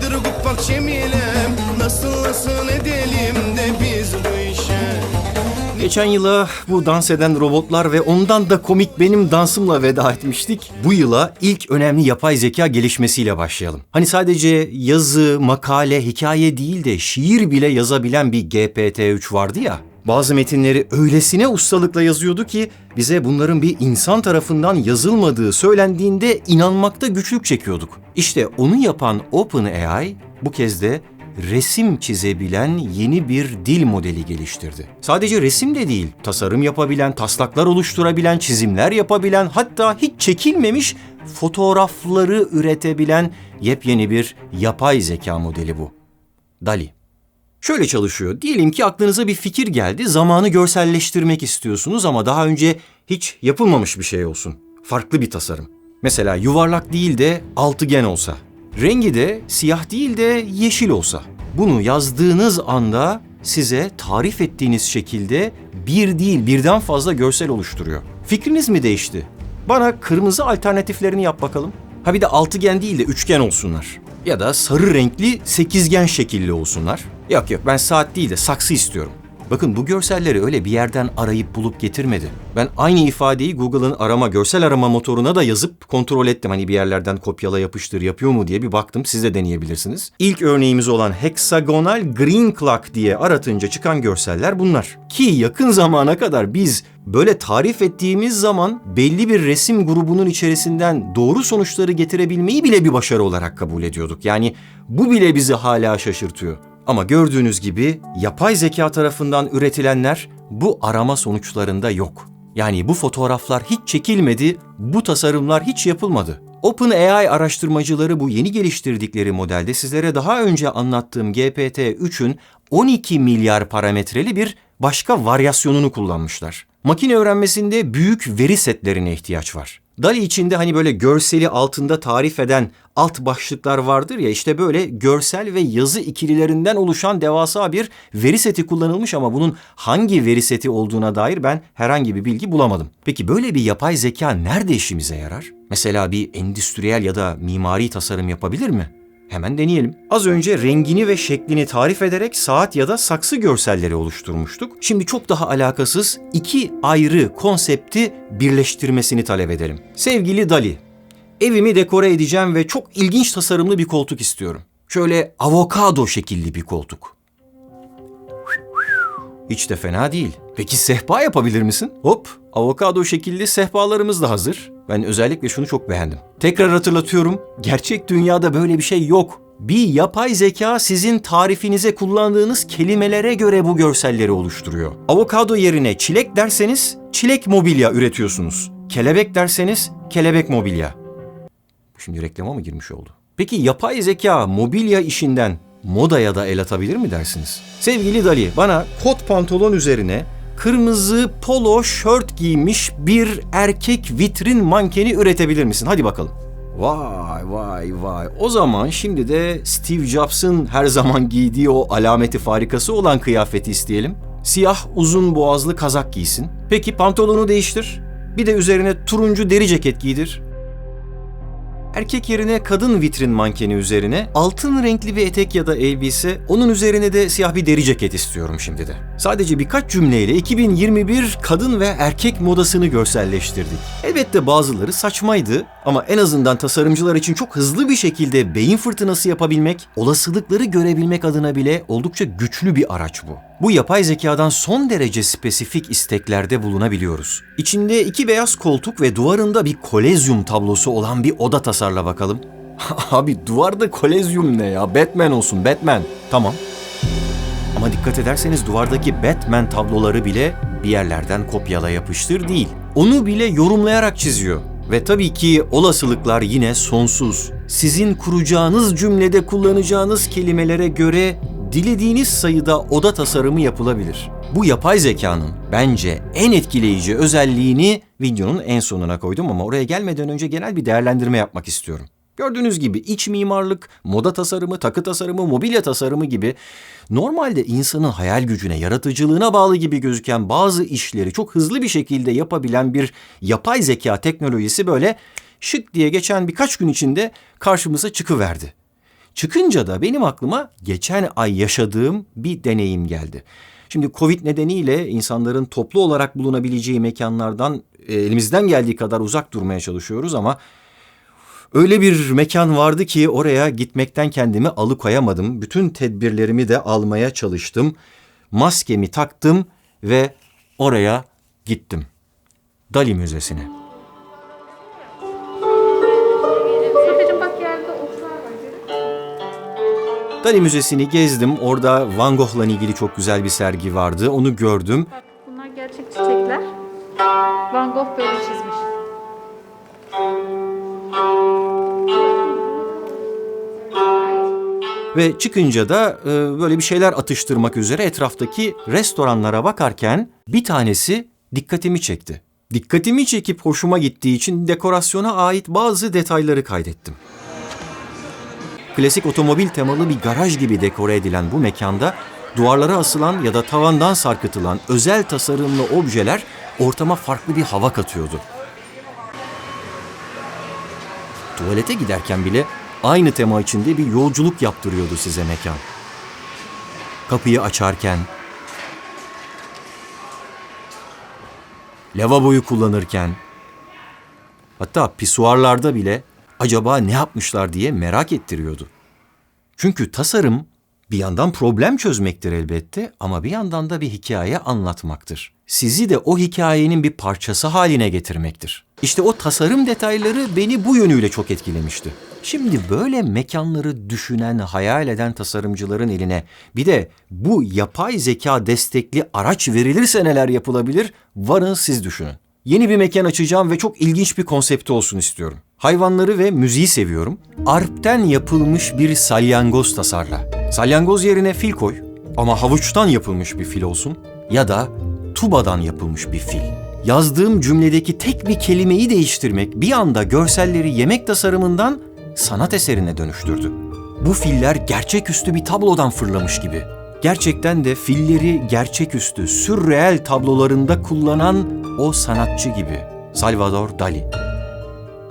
Guppak Cemilem Nasıl nasıl edelim de biz bu işe Geçen yıla bu dans eden robotlar ve ondan da komik benim dansımla veda etmiştik. Bu yıla ilk önemli yapay zeka gelişmesiyle başlayalım. Hani sadece yazı, makale, hikaye değil de şiir bile yazabilen bir GPT-3 vardı ya. Bazı metinleri öylesine ustalıkla yazıyordu ki bize bunların bir insan tarafından yazılmadığı söylendiğinde inanmakta güçlük çekiyorduk. İşte onu yapan OpenAI bu kez de resim çizebilen yeni bir dil modeli geliştirdi. Sadece resim de değil, tasarım yapabilen, taslaklar oluşturabilen, çizimler yapabilen, hatta hiç çekilmemiş fotoğrafları üretebilen yepyeni bir yapay zeka modeli bu. DALI. Şöyle çalışıyor. Diyelim ki aklınıza bir fikir geldi, zamanı görselleştirmek istiyorsunuz ama daha önce hiç yapılmamış bir şey olsun. Farklı bir tasarım. Mesela yuvarlak değil de altıgen olsa. Rengi de siyah değil de yeşil olsa. Bunu yazdığınız anda size tarif ettiğiniz şekilde bir değil birden fazla görsel oluşturuyor. Fikriniz mi değişti? Bana kırmızı alternatiflerini yap bakalım. Ha bir de altıgen değil de üçgen olsunlar. Ya da sarı renkli sekizgen şekilli olsunlar. Yok yok ben saat değil de saksı istiyorum. Bakın bu görselleri öyle bir yerden arayıp bulup getirmedi. Ben aynı ifadeyi Google'ın arama, görsel arama motoruna da yazıp kontrol ettim. Hani bir yerlerden kopyala yapıştır yapıyor mu diye bir baktım. Siz de deneyebilirsiniz. İlk örneğimiz olan hexagonal green clock diye aratınca çıkan görseller bunlar. Ki yakın zamana kadar biz böyle tarif ettiğimiz zaman belli bir resim grubunun içerisinden doğru sonuçları getirebilmeyi bile bir başarı olarak kabul ediyorduk. Yani bu bile bizi hala şaşırtıyor. Ama gördüğünüz gibi yapay zeka tarafından üretilenler bu arama sonuçlarında yok. Yani bu fotoğraflar hiç çekilmedi, bu tasarımlar hiç yapılmadı. OpenAI araştırmacıları bu yeni geliştirdikleri modelde sizlere daha önce anlattığım GPT-3'ün 12 milyar parametreli bir başka varyasyonunu kullanmışlar. Makine öğrenmesinde büyük veri setlerine ihtiyaç var. DALI içinde hani böyle görseli altında tarif eden alt başlıklar vardır ya işte böyle görsel ve yazı ikililerinden oluşan devasa bir veri seti kullanılmış ama bunun hangi veri seti olduğuna dair ben herhangi bir bilgi bulamadım. Peki böyle bir yapay zeka nerede işimize yarar? Mesela bir endüstriyel ya da mimari tasarım yapabilir mi? Hemen deneyelim. Az önce rengini ve şeklini tarif ederek saat ya da saksı görselleri oluşturmuştuk. Şimdi çok daha alakasız iki ayrı konsepti birleştirmesini talep edelim. Sevgili Dali, evimi dekore edeceğim ve çok ilginç tasarımlı bir koltuk istiyorum. Şöyle avokado şekilli bir koltuk. Hiç de fena değil. Peki sehpa yapabilir misin? Hop, avokado şekilli sehpalarımız da hazır. Ben özellikle şunu çok beğendim. Tekrar hatırlatıyorum, gerçek dünyada böyle bir şey yok. Bir yapay zeka sizin tarifinize kullandığınız kelimelere göre bu görselleri oluşturuyor. Avokado yerine çilek derseniz çilek mobilya üretiyorsunuz. Kelebek derseniz kelebek mobilya. Şimdi reklama mı girmiş oldu? Peki yapay zeka mobilya işinden modaya da el atabilir mi dersiniz? Sevgili Dali, bana kot pantolon üzerine kırmızı polo şört giymiş bir erkek vitrin mankeni üretebilir misin? Hadi bakalım. Vay vay vay. O zaman şimdi de Steve Jobs'ın her zaman giydiği o alameti farikası olan kıyafeti isteyelim. Siyah uzun boğazlı kazak giysin. Peki pantolonu değiştir. Bir de üzerine turuncu deri ceket giydir. Erkek yerine kadın vitrin mankeni üzerine altın renkli bir etek ya da elbise, onun üzerine de siyah bir deri ceket istiyorum şimdi de. Sadece birkaç cümleyle 2021 kadın ve erkek modasını görselleştirdik. Elbette bazıları saçmaydı ama en azından tasarımcılar için çok hızlı bir şekilde beyin fırtınası yapabilmek, olasılıkları görebilmek adına bile oldukça güçlü bir araç bu. Bu yapay zekadan son derece spesifik isteklerde bulunabiliyoruz. İçinde iki beyaz koltuk ve duvarında bir kolezyum tablosu olan bir oda tasarla bakalım. Abi duvarda kolezyum ne ya? Batman olsun Batman. Tamam. Ama dikkat ederseniz duvardaki Batman tabloları bile bir yerlerden kopyala yapıştır değil. Onu bile yorumlayarak çiziyor. Ve tabii ki olasılıklar yine sonsuz. Sizin kuracağınız cümlede kullanacağınız kelimelere göre dilediğiniz sayıda oda tasarımı yapılabilir. Bu yapay zekanın bence en etkileyici özelliğini videonun en sonuna koydum ama oraya gelmeden önce genel bir değerlendirme yapmak istiyorum. Gördüğünüz gibi iç mimarlık, moda tasarımı, takı tasarımı, mobilya tasarımı gibi normalde insanın hayal gücüne, yaratıcılığına bağlı gibi gözüken bazı işleri çok hızlı bir şekilde yapabilen bir yapay zeka teknolojisi böyle şık diye geçen birkaç gün içinde karşımıza çıkıverdi. Çıkınca da benim aklıma geçen ay yaşadığım bir deneyim geldi. Şimdi Covid nedeniyle insanların toplu olarak bulunabileceği mekanlardan e, elimizden geldiği kadar uzak durmaya çalışıyoruz ama öyle bir mekan vardı ki oraya gitmekten kendimi alıkoyamadım. Bütün tedbirlerimi de almaya çalıştım. Maskemi taktım ve oraya gittim. Dali Müzesi'ne. Dali Müzesi'ni gezdim. Orada Van Gogh'la ilgili çok güzel bir sergi vardı. Onu gördüm. Bak bunlar gerçek çiçekler. Van Gogh böyle çizmiş. Ve çıkınca da e, böyle bir şeyler atıştırmak üzere etraftaki restoranlara bakarken bir tanesi dikkatimi çekti. Dikkatimi çekip hoşuma gittiği için dekorasyona ait bazı detayları kaydettim. Klasik otomobil temalı bir garaj gibi dekore edilen bu mekanda duvarlara asılan ya da tavandan sarkıtılan özel tasarımlı objeler ortama farklı bir hava katıyordu. Tuvalete giderken bile aynı tema içinde bir yolculuk yaptırıyordu size mekan. Kapıyı açarken, lavaboyu kullanırken, hatta pisuarlarda bile acaba ne yapmışlar diye merak ettiriyordu. Çünkü tasarım bir yandan problem çözmektir elbette ama bir yandan da bir hikaye anlatmaktır. Sizi de o hikayenin bir parçası haline getirmektir. İşte o tasarım detayları beni bu yönüyle çok etkilemişti. Şimdi böyle mekanları düşünen, hayal eden tasarımcıların eline bir de bu yapay zeka destekli araç verilirse neler yapılabilir? Varın siz düşünün. Yeni bir mekan açacağım ve çok ilginç bir konsepti olsun istiyorum. Hayvanları ve müziği seviyorum. Arpten yapılmış bir salyangoz tasarla. Salyangoz yerine fil koy ama havuçtan yapılmış bir fil olsun ya da tubadan yapılmış bir fil. Yazdığım cümledeki tek bir kelimeyi değiştirmek bir anda görselleri yemek tasarımından sanat eserine dönüştürdü. Bu filler gerçeküstü bir tablodan fırlamış gibi. Gerçekten de filleri gerçeküstü, sürreel tablolarında kullanan o sanatçı gibi. Salvador Dali.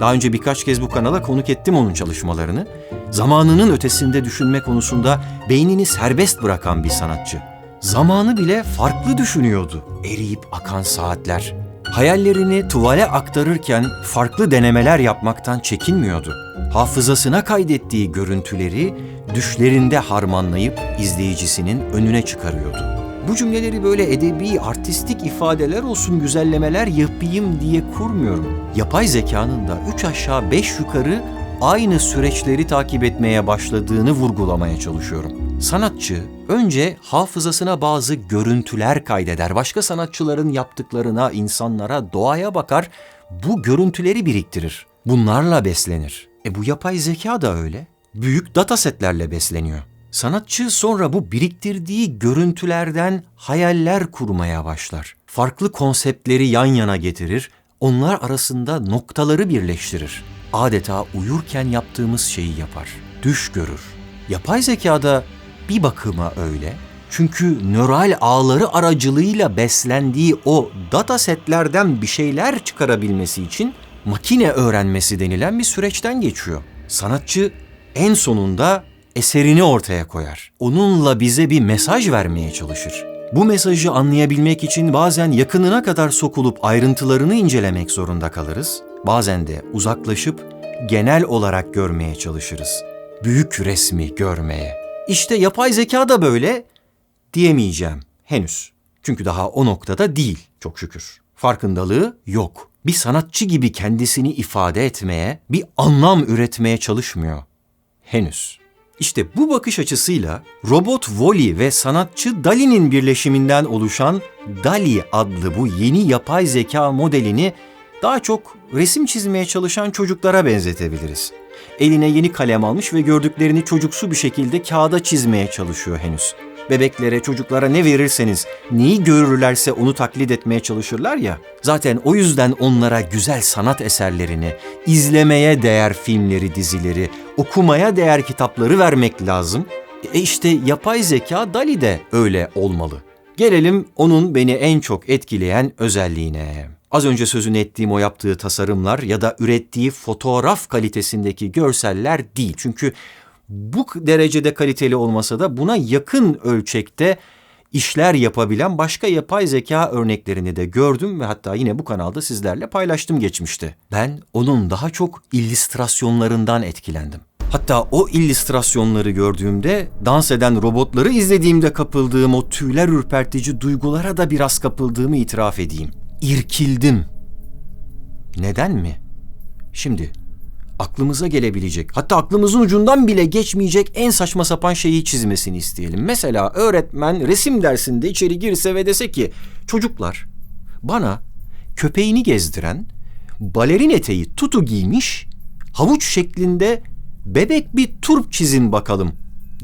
Daha önce birkaç kez bu kanala konuk ettim onun çalışmalarını. Zamanının ötesinde düşünme konusunda beynini serbest bırakan bir sanatçı. Zamanı bile farklı düşünüyordu. Eriyip akan saatler. Hayallerini tuvale aktarırken farklı denemeler yapmaktan çekinmiyordu. Hafızasına kaydettiği görüntüleri düşlerinde harmanlayıp izleyicisinin önüne çıkarıyordu. Bu cümleleri böyle edebi, artistik ifadeler olsun, güzellemeler yapayım diye kurmuyorum. Yapay zekanın da üç aşağı beş yukarı aynı süreçleri takip etmeye başladığını vurgulamaya çalışıyorum. Sanatçı önce hafızasına bazı görüntüler kaydeder. Başka sanatçıların yaptıklarına, insanlara, doğaya bakar. Bu görüntüleri biriktirir. Bunlarla beslenir. E bu yapay zeka da öyle. Büyük datasetlerle besleniyor. Sanatçı sonra bu biriktirdiği görüntülerden hayaller kurmaya başlar. Farklı konseptleri yan yana getirir, onlar arasında noktaları birleştirir. Adeta uyurken yaptığımız şeyi yapar. Düş görür. Yapay zekada bir bakıma öyle. Çünkü nöral ağları aracılığıyla beslendiği o datasetlerden bir şeyler çıkarabilmesi için makine öğrenmesi denilen bir süreçten geçiyor. Sanatçı en sonunda eserini ortaya koyar. Onunla bize bir mesaj vermeye çalışır. Bu mesajı anlayabilmek için bazen yakınına kadar sokulup ayrıntılarını incelemek zorunda kalırız. Bazen de uzaklaşıp genel olarak görmeye çalışırız. Büyük resmi görmeye. İşte yapay zeka da böyle diyemeyeceğim henüz. Çünkü daha o noktada değil çok şükür. Farkındalığı yok. Bir sanatçı gibi kendisini ifade etmeye, bir anlam üretmeye çalışmıyor. Henüz. İşte bu bakış açısıyla robot Wall-E ve sanatçı Dali'nin birleşiminden oluşan Dali adlı bu yeni yapay zeka modelini daha çok resim çizmeye çalışan çocuklara benzetebiliriz. Eline yeni kalem almış ve gördüklerini çocuksu bir şekilde kağıda çizmeye çalışıyor henüz. Bebeklere, çocuklara ne verirseniz, neyi görürlerse onu taklit etmeye çalışırlar ya. Zaten o yüzden onlara güzel sanat eserlerini, izlemeye değer filmleri, dizileri, okumaya değer kitapları vermek lazım. E işte yapay zeka Dali de öyle olmalı. Gelelim onun beni en çok etkileyen özelliğine. Az önce sözünü ettiğim o yaptığı tasarımlar ya da ürettiği fotoğraf kalitesindeki görseller değil. Çünkü bu derecede kaliteli olmasa da buna yakın ölçekte işler yapabilen başka yapay zeka örneklerini de gördüm ve hatta yine bu kanalda sizlerle paylaştım geçmişte. Ben onun daha çok illüstrasyonlarından etkilendim. Hatta o illüstrasyonları gördüğümde, dans eden robotları izlediğimde kapıldığım o tüyler ürpertici duygulara da biraz kapıldığımı itiraf edeyim. İrkildim. Neden mi? Şimdi aklımıza gelebilecek, hatta aklımızın ucundan bile geçmeyecek en saçma sapan şeyi çizmesini isteyelim. Mesela öğretmen resim dersinde içeri girse ve dese ki çocuklar bana köpeğini gezdiren balerin eteği tutu giymiş havuç şeklinde bebek bir turp çizin bakalım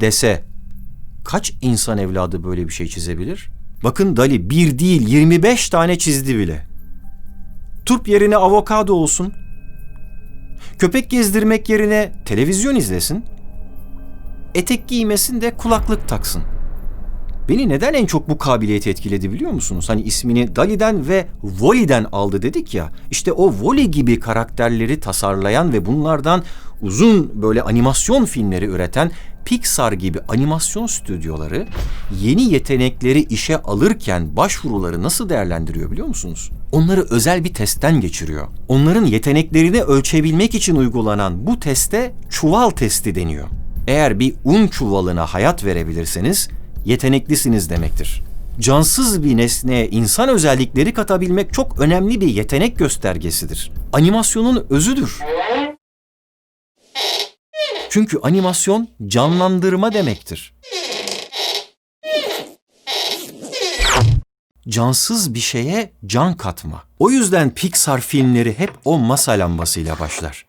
dese kaç insan evladı böyle bir şey çizebilir? Bakın Dali bir değil 25 tane çizdi bile. Turp yerine avokado olsun. Köpek gezdirmek yerine televizyon izlesin. Etek giymesin de kulaklık taksın. Beni neden en çok bu kabiliyet etkiledi biliyor musunuz? Hani ismini Dali'den ve Wall-E'den aldı dedik ya. İşte o Wall-E gibi karakterleri tasarlayan ve bunlardan uzun böyle animasyon filmleri üreten Pixar gibi animasyon stüdyoları yeni yetenekleri işe alırken başvuruları nasıl değerlendiriyor biliyor musunuz? Onları özel bir testten geçiriyor. Onların yeteneklerini ölçebilmek için uygulanan bu teste çuval testi deniyor. Eğer bir un çuvalına hayat verebilirseniz yeteneklisiniz demektir. Cansız bir nesneye insan özellikleri katabilmek çok önemli bir yetenek göstergesidir. Animasyonun özüdür. Çünkü animasyon canlandırma demektir. Cansız bir şeye can katma. O yüzden Pixar filmleri hep o masa lambasıyla başlar.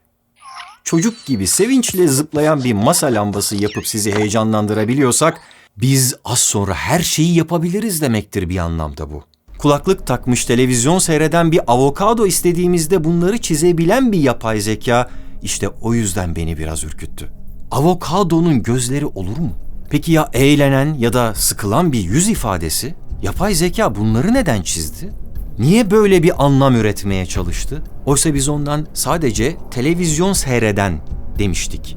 Çocuk gibi sevinçle zıplayan bir masa lambası yapıp sizi heyecanlandırabiliyorsak biz az sonra her şeyi yapabiliriz demektir bir anlamda bu. Kulaklık takmış televizyon seyreden bir avokado istediğimizde bunları çizebilen bir yapay zeka işte o yüzden beni biraz ürküttü. Avokadonun gözleri olur mu? Peki ya eğlenen ya da sıkılan bir yüz ifadesi? Yapay zeka bunları neden çizdi? Niye böyle bir anlam üretmeye çalıştı? Oysa biz ondan sadece televizyon seyreden demiştik.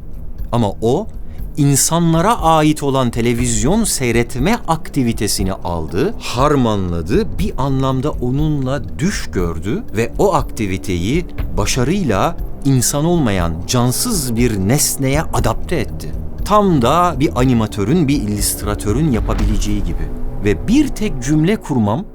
Ama o insanlara ait olan televizyon seyretme aktivitesini aldı, harmanladı, bir anlamda onunla düş gördü ve o aktiviteyi başarıyla insan olmayan cansız bir nesneye adapte etti. Tam da bir animatörün, bir illüstratörün yapabileceği gibi. Ve bir tek cümle kurmam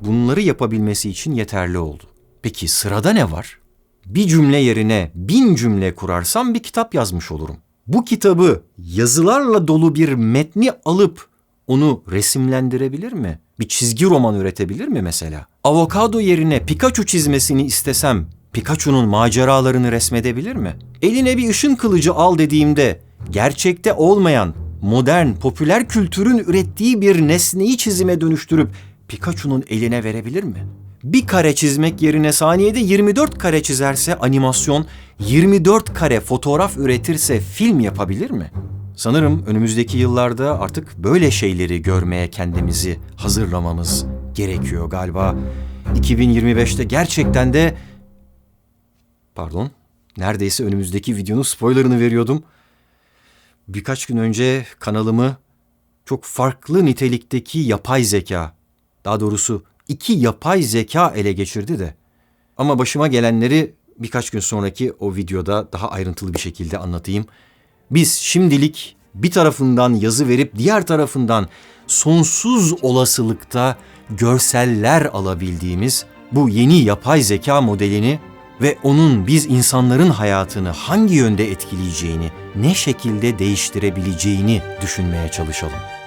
bunları yapabilmesi için yeterli oldu. Peki sırada ne var? Bir cümle yerine bin cümle kurarsam bir kitap yazmış olurum. Bu kitabı yazılarla dolu bir metni alıp onu resimlendirebilir mi? Bir çizgi roman üretebilir mi mesela? Avokado yerine Pikachu çizmesini istesem Pikachu'nun maceralarını resmedebilir mi? Eline bir ışın kılıcı al dediğimde gerçekte olmayan modern popüler kültürün ürettiği bir nesneyi çizime dönüştürüp Pikachu'nun eline verebilir mi? Bir kare çizmek yerine saniyede 24 kare çizerse animasyon, 24 kare fotoğraf üretirse film yapabilir mi? Sanırım önümüzdeki yıllarda artık böyle şeyleri görmeye kendimizi hazırlamamız gerekiyor galiba. 2025'te gerçekten de pardon, neredeyse önümüzdeki videonun spoilerını veriyordum. Birkaç gün önce kanalımı çok farklı nitelikteki yapay zeka, daha doğrusu iki yapay zeka ele geçirdi de. Ama başıma gelenleri birkaç gün sonraki o videoda daha ayrıntılı bir şekilde anlatayım. Biz şimdilik bir tarafından yazı verip diğer tarafından sonsuz olasılıkta görseller alabildiğimiz bu yeni yapay zeka modelini ve onun biz insanların hayatını hangi yönde etkileyeceğini, ne şekilde değiştirebileceğini düşünmeye çalışalım.